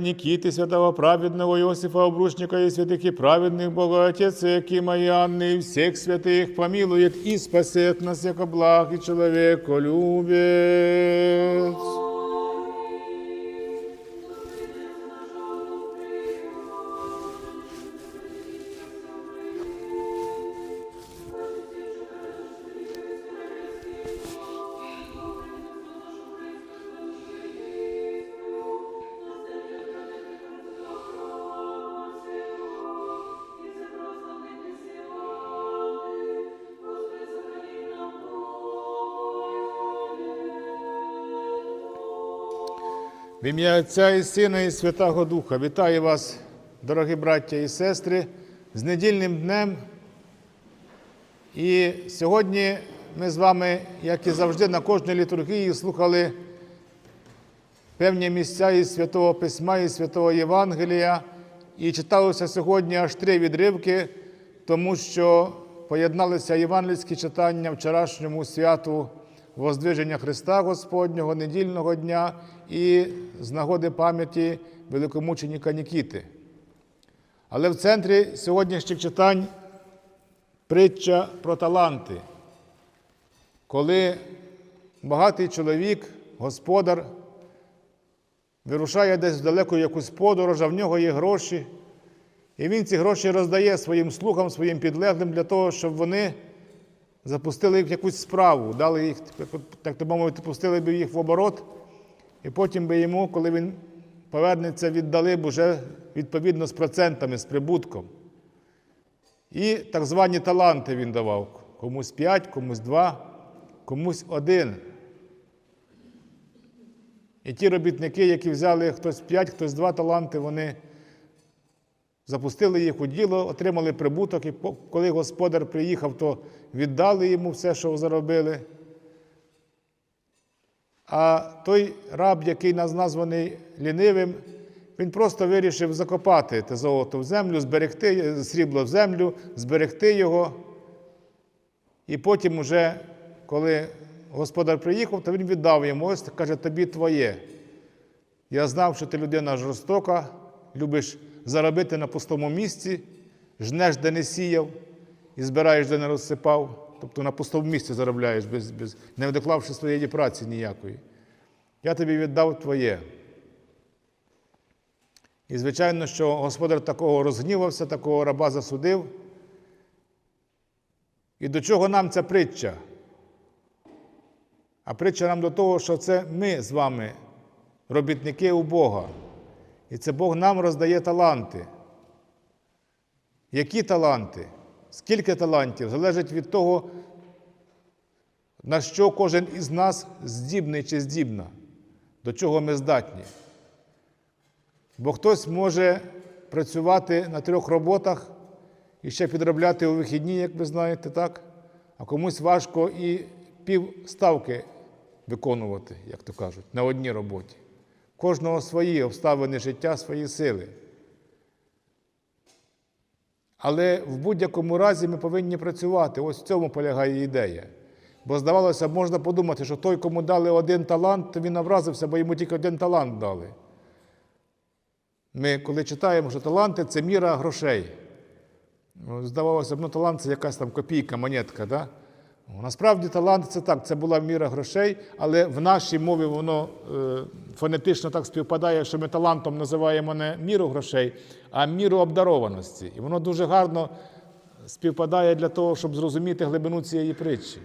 Нікіти, святого праведного Иосифа Обручника и святых и праведных Бога Отец, Якима и Анны, и всех святых помилует и спасет нас, яко благ и человеколюбец. В ім'я Отця і Сина і Святого Духа вітаю вас, дорогі браття і сестри, з недільним днем. І сьогодні ми з вами, як і завжди, на кожній літургії слухали певні місця із Святого Письма і Святого Євангелія. І читалося сьогодні аж три відривки, тому що поєдналися євангельські читання вчорашньому святу Воздвиження Христа Господнього, недільного дня і з нагоди пам'яті великомученика Нікіти. Але в центрі сьогоднішніх читань притча про таланти, коли багатий чоловік, господар, вирушає десь в далеку якусь подорож, а в нього є гроші, і він ці гроші роздає своїм слугам, своїм підлеглим для того, щоб вони запустили їх в якусь справу, дали їх, так то мовити, пустили б їх в оборот, і потім би йому, коли він повернеться, віддали б уже відповідно з процентами, з прибутком. І так звані таланти він давав. Комусь п'ять, комусь два, комусь один. І ті робітники, які взяли хтось п'ять, хтось два таланти, вони запустили їх у діло, отримали прибуток, і коли господар приїхав, то віддали йому все, що заробили. А той раб, який нас названий лінивим, він просто вирішив закопати те золото в землю, зберегти срібло в землю, зберегти його. І потім, уже, коли господар приїхав, то він віддав йому, ось каже, тобі твоє. Я знав, що ти людина жорстока, любиш заробити на пустому місці, жнеш, де не сіяв, і збираєш, де не розсипав. Тобто на пустому місці заробляєш, без, без, не вдоклавши своєї праці ніякої. Я тобі віддав твоє. І, звичайно, що господар такого розгнівався, такого раба засудив. І до чого нам ця притча? А притча нам до того, що це ми з вами робітники у Бога. І це Бог нам роздає таланти. Які таланти? Скільки талантів? Залежить від того, на що кожен із нас здібний чи здібна, до чого ми здатні. Бо хтось може працювати на трьох роботах і ще підробляти у вихідні, як ви знаєте, так? А комусь важко і пів ставки виконувати, як то кажуть, на одній роботі. Кожного свої обставини життя, свої сили. Але в будь-якому разі ми повинні працювати. Ось в цьому полягає ідея. Бо, здавалося, можна подумати, що той, кому дали один талант, то він образився, бо йому тільки один талант дали. Ми, коли читаємо, що таланти це міра грошей. Ну, Здавалося б, ну талант це якась там копійка, монетка. Да? Насправді талант це так, це була міра грошей, але в нашій мові воно е, фонетично так співпадає, що ми талантом називаємо не міру грошей, а міру обдарованості. І воно дуже гарно співпадає для того, щоб зрозуміти глибину цієї притчі.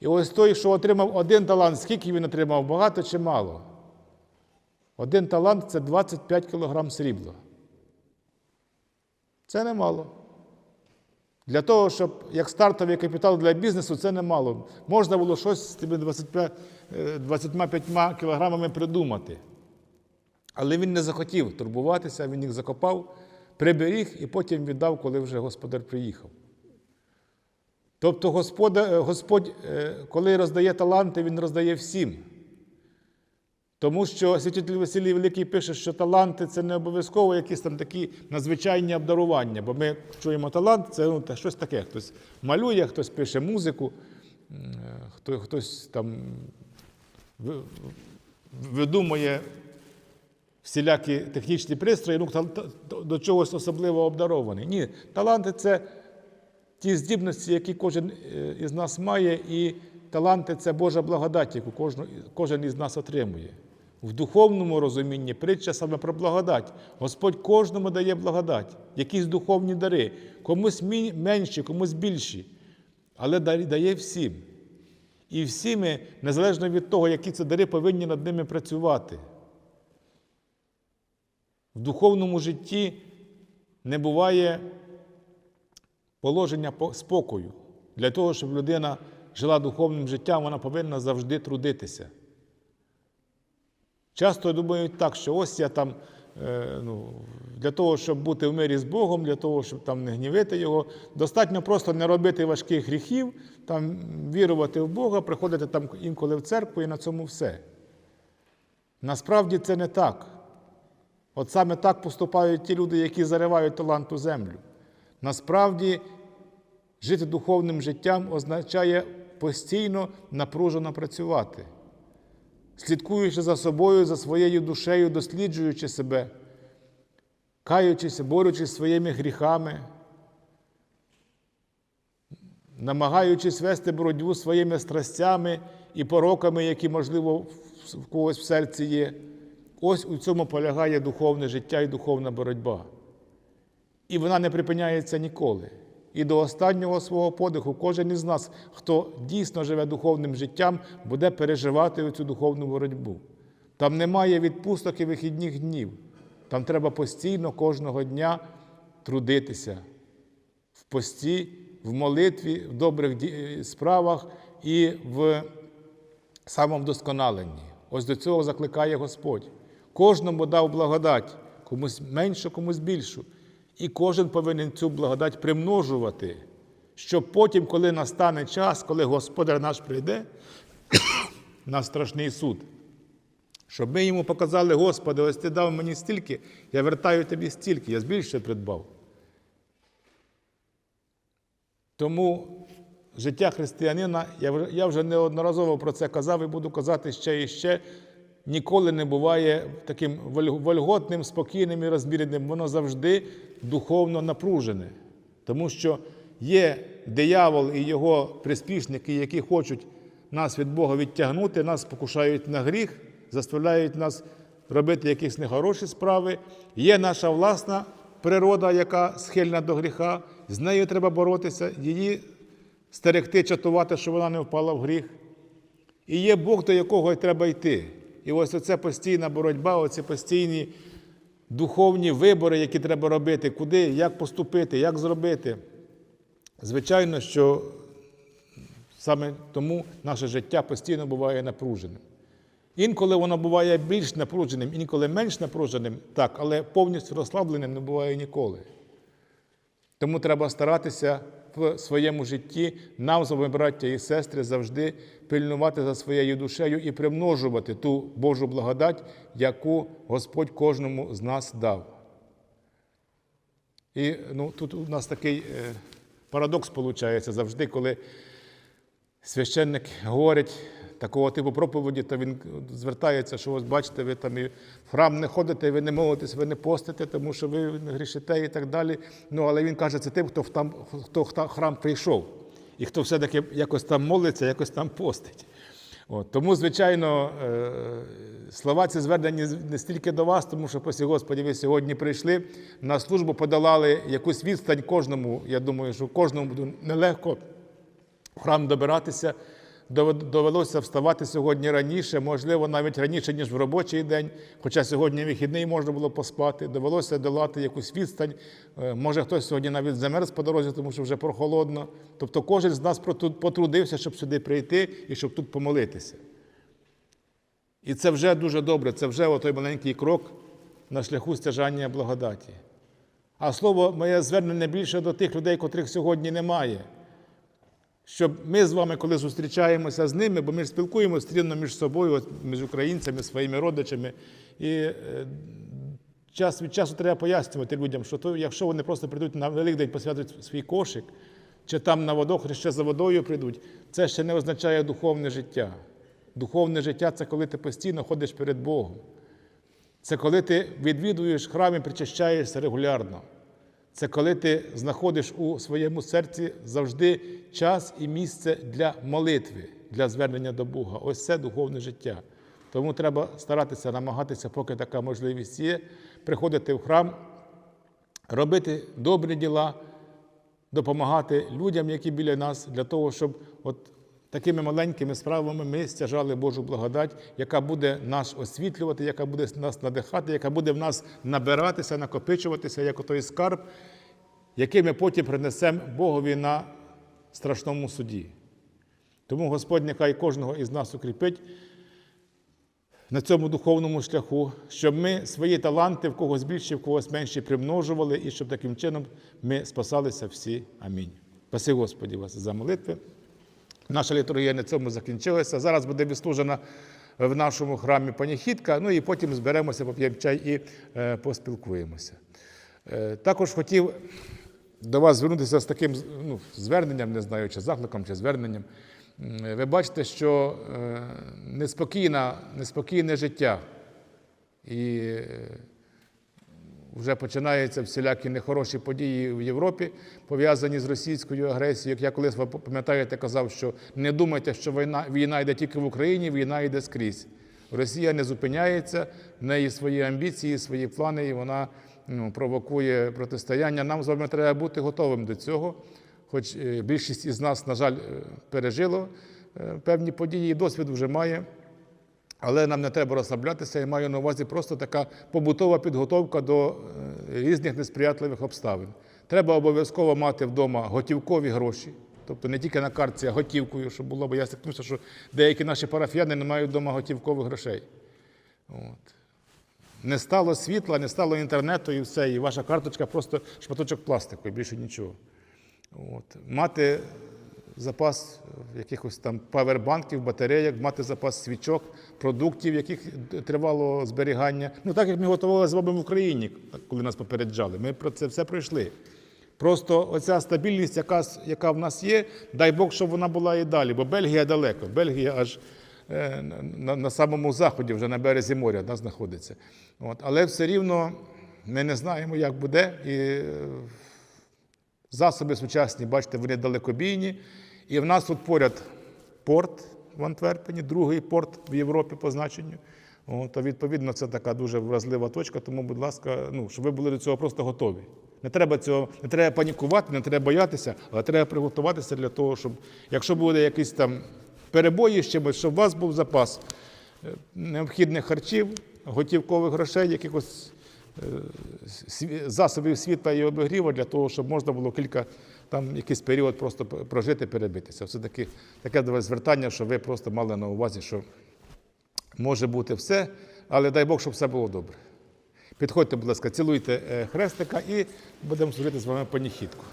І ось той, що отримав один талант, скільки він отримав, багато чи мало? Один талант це 25 кг срібла. Це немало. Для того, щоб як стартовий капітал для бізнесу, це немало. Можна було щось з тими 25, е, 25 кілограмами придумати. Але він не захотів турбуватися, він їх закопав, приберіг і потім віддав, коли вже господар приїхав. Тобто Господь, Господь, е, коли роздає таланти, Він роздає всім. Тому що святитель Василій Великий пише, що таланти це не обов'язково якісь там такі надзвичайні обдарування. Бо ми чуємо талант, це ну, щось таке. Хтось малює, хтось пише музику, е, хто, хтось там видумує всілякі технічні пристрої, ну, до чогось особливо обдарований. Ні, таланти це ті здібності, які кожен е, із нас має, і таланти це Божа благодать, яку кожен із нас отримує. В духовному розумінні притча саме про благодать. Господь кожному дає благодать, якісь духовні дари, комусь менші, комусь більші, але дає всім. І всі ми, незалежно від того, які це дари, повинні над ними працювати. В духовному житті не буває положення спокою. Для того, щоб людина жила духовним життям, вона повинна завжди трудитися. Часто думають так, що ось я там е, ну, для того, щоб бути в мирі з Богом, для того, щоб там не гнівити Його, достатньо просто не робити важких гріхів, там, вірувати в Бога, приходити там інколи в церкву і на цьому все. Насправді це не так. От саме так поступають ті люди, які заривають талант у землю. Насправді, жити духовним життям означає постійно напружено працювати, слідкуючи за собою, за своєю душею, досліджуючи себе, каючись, борючись своїми гріхами, намагаючись вести боротьбу своїми страстями і пороками, які, можливо, в- когось в серці є. Ось у цьому полягає духовне життя і духовна боротьба. І вона не припиняється ніколи. І до останнього свого подиху кожен із нас, хто дійсно живе духовним життям, буде переживати цю духовну боротьбу. Там немає відпусток і вихідних днів. Там треба постійно кожного дня трудитися в пості, в молитві, в добрих справах і в самовдосконаленні. Ось до цього закликає Господь. Кожному дав благодать, комусь меншу, комусь більшу. І кожен повинен цю благодать примножувати, щоб потім, коли настане час, коли Господар наш прийде на страшний суд, щоб ми йому показали, Господи, ось ти дав мені стільки, я вертаю тобі стільки, я збільше придбав. Тому життя християнина, я вже неодноразово про це казав і буду казати ще і ще, ніколи не буває таким вольготним, спокійним і розміреним. Воно завжди духовно напружене. Тому що є диявол і його приспішники, які хочуть нас від Бога відтягнути, нас покушають на гріх, заставляють нас робити якісь нехороші справи. Є наша власна природа, яка схильна до гріха, з нею треба боротися, її стерегти, чатувати, щоб вона не впала в гріх. І є Бог, до якого треба йти. І ось оце постійна боротьба, оці постійні духовні вибори, які треба робити, куди, як поступити, як зробити. Звичайно, що саме тому наше життя постійно буває напруженим. Інколи воно буває більш напруженим, інколи менш напруженим, так, але повністю розслабленим не буває ніколи. Тому треба старатися в своєму житті нам, з вами, браття і сестри, завжди пильнувати за своєю душею і примножувати ту Божу благодать, яку Господь кожному з нас дав. І ну, тут у нас такий е, парадокс виходить завжди, коли священник говорить такого типу проповіді, то він звертається, що ось бачите, ви там і в храм не ходите, ви не молитесь, ви не постите, тому що ви грішите і так далі. Ну, але він каже, це тим, хто в там, хто в храм прийшов, і хто все-таки якось там молиться, якось там постить. От, тому, звичайно, е, слова ці звернені не стільки до вас, тому що, пасі Господі, ви сьогодні прийшли на службу, подолали якусь відстань кожному. Я думаю, що кожному буде нелегко в храм добиратися. Довелося вставати сьогодні раніше, можливо, навіть раніше, ніж в робочий день, хоча сьогодні вихідний можна було поспати. Довелося долати якусь відстань. Е, Може, хтось сьогодні навіть замерз по дорозі, тому що вже прохолодно. Тобто кожен з нас потрудився, щоб сюди прийти і щоб тут помолитися. І це вже дуже добре, це вже той маленький крок на шляху стяжання благодаті. А слово моє звернення більше до тих людей, котрих сьогодні немає. Щоб ми з вами, коли зустрічаємося з ними, бо ми ж спілкуємося стрімно між собою, між українцями, своїми родичами, і е, час від часу треба пояснювати людям, що то, якщо вони просто прийдуть на Великдень, посвятують свій кошик, чи там на водохреще за водою прийдуть, це ще не означає духовне життя. Духовне життя це коли ти постійно ходиш перед Богом. Це коли ти відвідуєш храм і причащаєшся регулярно. Це коли ти знаходиш у своєму серці завжди час і місце для молитви, для звернення до Бога. Ось це духовне життя. Тому треба старатися, намагатися, поки така можливість є, приходити в храм, робити добрі діла, допомагати людям, які біля нас, для того, щоб от такими маленькими справами ми стяжали Божу благодать, яка буде нас освітлювати, яка буде нас надихати, яка буде в нас набиратися, накопичуватися, як отой скарб, який ми потім принесемо Богові на страшному суді. Тому Господь нехай кожного із нас укріпить на цьому духовному шляху, щоб ми свої таланти в когось більше, в когось менше примножували, і щоб таким чином ми спасалися всі. Амінь. Спаси Господі вас за молитви. Наша літургія на цьому закінчилася. Зараз буде відслужена в нашому храмі паніхідка, ну і потім зберемося, поп'ємо чай і е, поспілкуємося. Е, також хотів до вас звернутися з таким ну, зверненням, не знаю, чи закликом, чи зверненням. Ви бачите, що е, неспокійне життя. І е, вже починаються всілякі нехороші події в Європі, пов'язані з російською агресією. Як я колись, ви пам'ятаєте, казав, що не думайте, що війна, війна йде тільки в Україні, війна йде скрізь. Росія не зупиняється, в неї свої амбіції, свої плани, і вона ну, провокує протистояння. Нам з вами треба бути готовим до цього. Хоч е, більшість із нас, на жаль, е, пережило е, певні події, і досвід вже має. Але нам не треба розслаблятися, я маю на увазі просто така побутова підготовка до е, різних несприятливих обставин. Треба обов'язково мати вдома готівкові гроші, тобто не тільки на картці, а готівкою, щоб було, бо я стикнувся, що деякі наші парафіяни не мають вдома готівкових грошей. От. Не стало світла, не стало інтернету і все, і ваша карточка просто шматочок пластику, і більше нічого. От. Мати запас якихось там павербанків, батарейок, мати запас свічок, продуктів, яких тривало зберігання. Ну так як ми готували з вами в Україні, коли нас попереджали. Ми про це все пройшли. Просто оця стабільність, яка, яка в нас є, дай Бог, щоб вона була і далі, бо Бельгія далеко. Бельгія аж е, на, на самому заході, вже на березі моря да, знаходиться. От. Але все рівно ми не знаємо, як буде. І е, Засоби сучасні, бачите, вони далекобійні. І в нас тут поряд порт в Антверпені, другий порт в Європі по значенню. То відповідно це така дуже вразлива точка. Тому, будь ласка, ну, щоб ви були до цього просто готові. Не треба цього, не треба панікувати, не треба боятися, але треба приготуватися для того, щоб, якщо буде якісь там перебої з чимось, щоб у вас був запас е, необхідних харчів, готівкових грошей, якихось засобів світла і обігріву для того, щоб можна було кілька там якийсь період просто прожити, перебитися. Все таки таке звертання, що ви просто мали на увазі, що може бути все, але дай Бог, щоб все було добре. Підходьте, будь ласка, цілуйте е, хрестика і будемо служити з вами паніхідку.